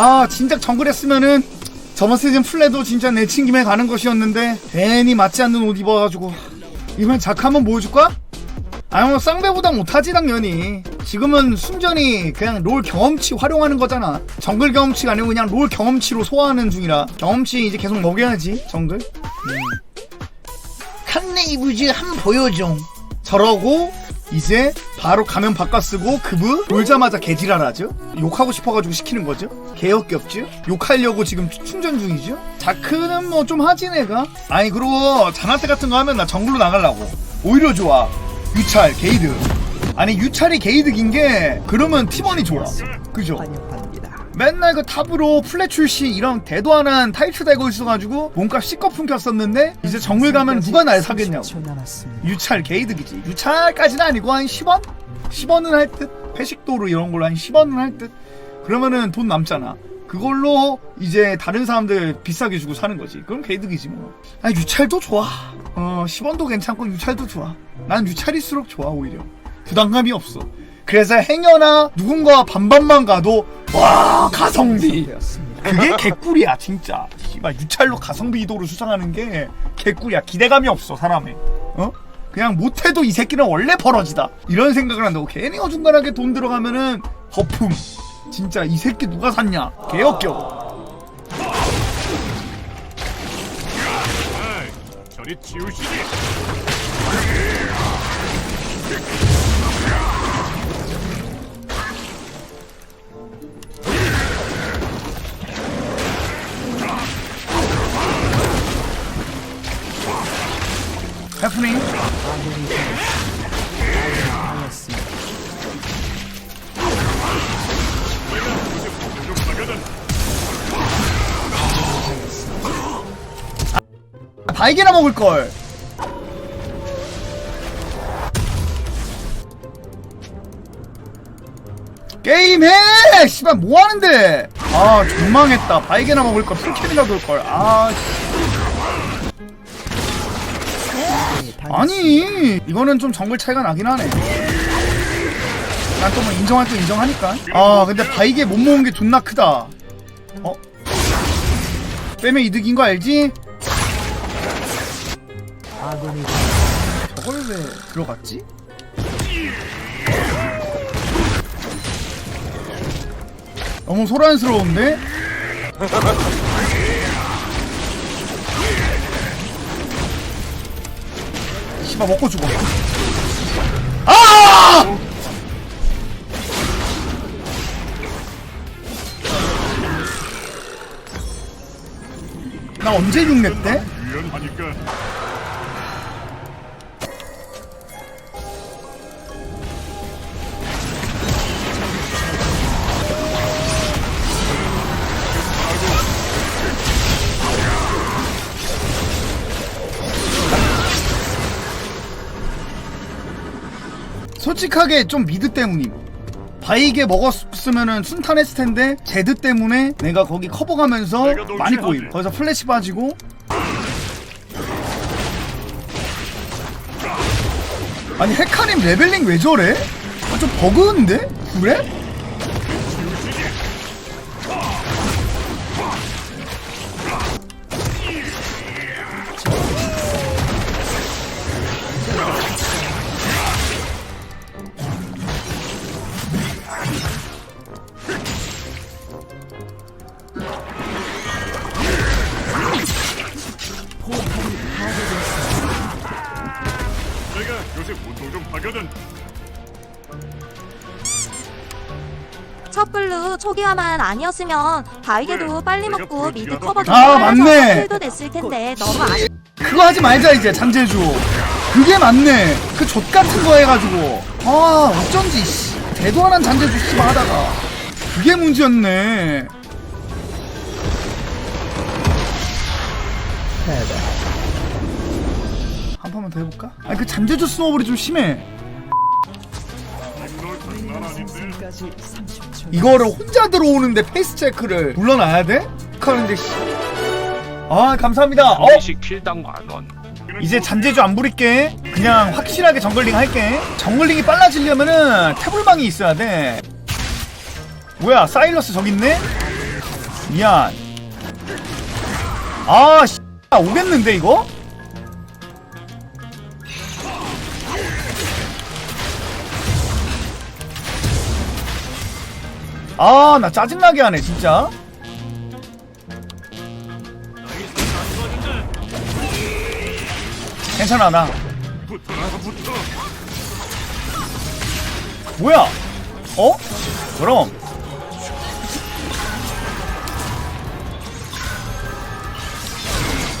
아 진작 정글 했으면은 저번 시즌 플레도 진짜 내친 김에 가는 것이었는데 괜히 맞지 않는 옷 입어가지고. 이번엔 자크 한번 보여줄까? 아니 뭐 쌍배보다 못하지 당연히. 지금은 순전히 그냥 롤 경험치 활용하는 거잖아. 정글 경험치가 아니고 그냥 롤 경험치로 소화하는 중이라. 경험치 이제 계속 먹여야지 정글. 칸네이브즈 한 보여줘. 저러고 이제 바로 가면 바꿔 쓰고 그브 돌자마자 개지랄하죠? 욕하고 싶어가지고 시키는 거죠? 개역겹죠? 욕하려고 지금 충전 중이죠? 자크는 뭐 좀 하지 내가? 아니 그리고 자나테 같은 거 하면 나 정글로 나가려고. 오히려 좋아. 유찰 게이드 아니 유찰이 게이드긴 게 그러면 팀원이 좋아. 그죠 맨날 그 탑으로 플랫 출신 이런 대도 안한 타이틀 대고 있어가지고 몸값 시꺼 풍겼었는데 이제 정글 가면 누가 날 사겠냐고. 유찰 게이득이지. 유찰까지는 아니고 한 10원? 10원은 할 듯? 회식도로 이런 걸로 한 10원은 할 듯? 그러면은 돈 남잖아. 그걸로 이제 다른 사람들 비싸게 주고 사는 거지. 그럼 게이득이지 뭐. 아니 유찰도 좋아. 어 10원도 괜찮고 유찰도 좋아. 난 유찰일수록 좋아 오히려. 부담감이 없어. 그래서 행여나 누군가 반반만 가도 와 가성비. 그게 개꿀이야 진짜. 씨발 유찰로 가성비 이도를 수상하는 게 개꿀이야. 기대감이 없어 사람에 어? 그냥 못해도 이 새끼는 원래 벌어지다. 이런 생각을 한다고. 괜히 어중간하게 돈 들어가면은 거품. 진짜 이 새끼 누가 샀냐? 개역겨워. 아이, 저리 치우시지. 해프닝 좀 나가다. 바이게나 먹을걸 게임해! 씨발 뭐하는데 아 존망했다 바이게나 먹을걸 풀캔이라 돌걸 아 씨. 아니 이거는 좀 정글 차이가 나긴 하네 난 또 뭐 인정할 거 인정하니까 아 근데 바이게 못 모은 게 존나 크다 어? 빼면 이득인 거 알지? 저걸 왜 들어갔지? 너무 소란스러운데? 씨발 먹고 죽어 아! 나 언제 6렙 때? 유연하니까. 솔직하게 좀 미드 때문임. 바이게 먹었으면은 순탄했을 텐데 제드 때문에 내가 거기 커버 가면서 내가 널 많이. 꼬임. 거기서 플래시 빠지고. 아니 헤카님 레벨링 왜 저래? 아, 좀 버그인데? 그래? 첫 블루 초기화만 아니었으면 바이게도 빨리 먹고 미드 불길하다. 커버 좀 아, 맞네. 킬도 냈을 텐데 너무 아쉽. 그거 하지 말자 이제 잔재주. 그게 맞네. 그 족 같은 거 해가지고. 아 어쩐지 씨. 대도 안한 잔재주 씨발 하다가 그게 문제였네. 한 판만 더 해볼까? 아니 그 잔재주 스노우볼이 좀 심해. 이거를 혼자 들어오는데 페이스 체크를 눌러놔야 돼? 하는데 씨. 아 감사합니다. 어 한식 킬당 만원 이제 잔재주 안 부릴게. 그냥 확실하게 정글링 할게. 정글링이 빨라지려면은 태블망이 있어야 돼. 뭐야, 사일러스 저기 있네? 미안 아 씨, 오겠는데 이거? 아 나 짜증나게 하네 진짜 괜찮아 나. 뭐야 어? 그럼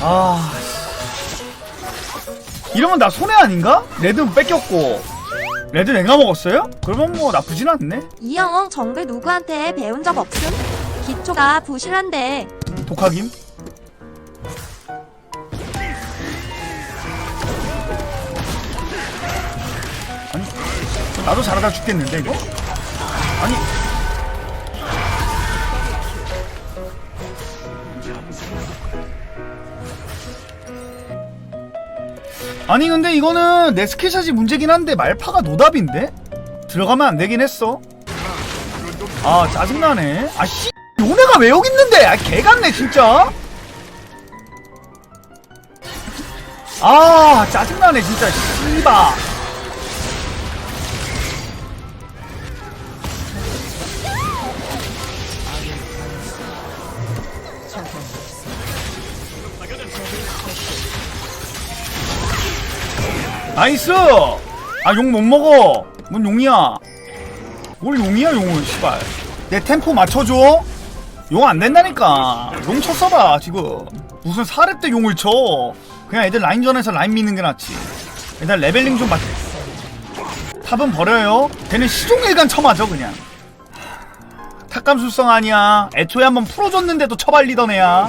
아 이러면 나 손해 아닌가? 레드 뺏겼고 레드 내가 먹었어요? 그러면 뭐 나쁘진 않네 이형 정글 누구한테 배운 적 없음? 기초가 부실한데 독하김 아니 나도 잘하다 죽겠는데 이거? 아니 아니 근데 이거는 내 스킬샷이 문제긴 한데 말파가 노답인데? 들어가면 안 되긴 했어. 아 짜증나네. 아씨 요네가 왜 여기 있는데? 아 개같네 진짜. 아 짜증나네 진짜. 씨바 나이스! 아 용 못 먹어. 뭔 용이야? 뭘 용이야 용은 씨발. 내 템포 맞춰줘. 용 안 된다니까. 용 쳤어봐 지금. 무슨 4렙 때 용을 쳐. 그냥 애들 라인전에서 라인 미는 게 낫지. 일단 레벨링 좀 맞... 탑은 버려요. 걔는 시종일관 쳐맞아 그냥. 탑감수성 아니야. 애초에 한번 풀어줬는데도 처발리던 애야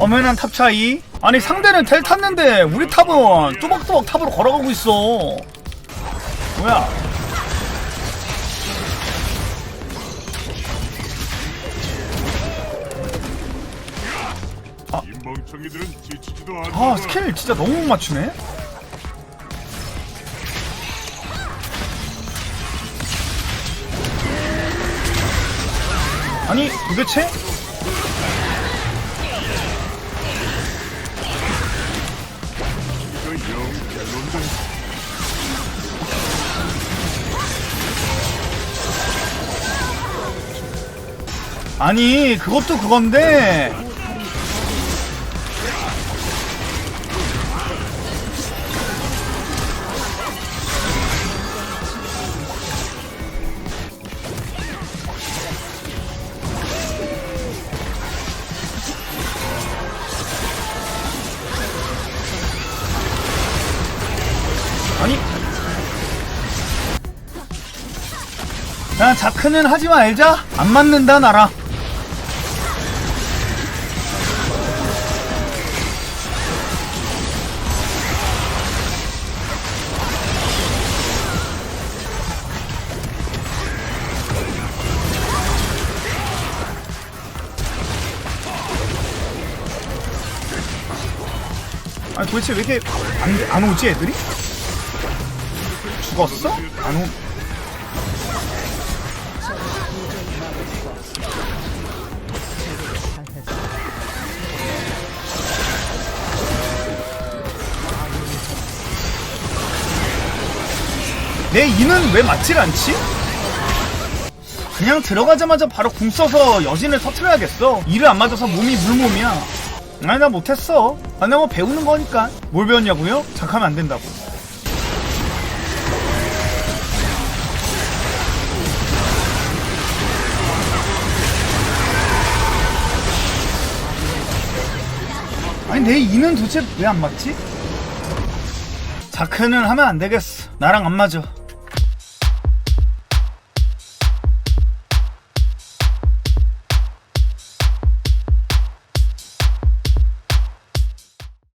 엄연한 탑 차이. 아니 상대는 텔 탔는데 우리 탑은 뚜벅뚜벅 탑으로 걸어가고 있어. 뭐야? 않아. 아 스킬 진짜 너무 못 맞추네. 아니 도대체 아니 그것도 그건데. 아니. 그냥 자크는 하지 말자. 안 맞는다 나랑 도대체 왜 이렇게 안, 안 오지 애들이? 죽었어? 안 오... 내 이는 왜 맞질 않지? 그냥 들어가자마자 바로 궁 써서 여진을 터트려야겠어. 이를 안 맞아서 몸이 물몸이야. 아니 나 못했어. 아니 나뭐 배우는 거니까. 뭘 배웠냐고요? 잠깐만 안 된다고. 아니 내 이는 도대체 왜 안 맞지? 자크는 하면 안 되겠어. 나랑 안 맞아.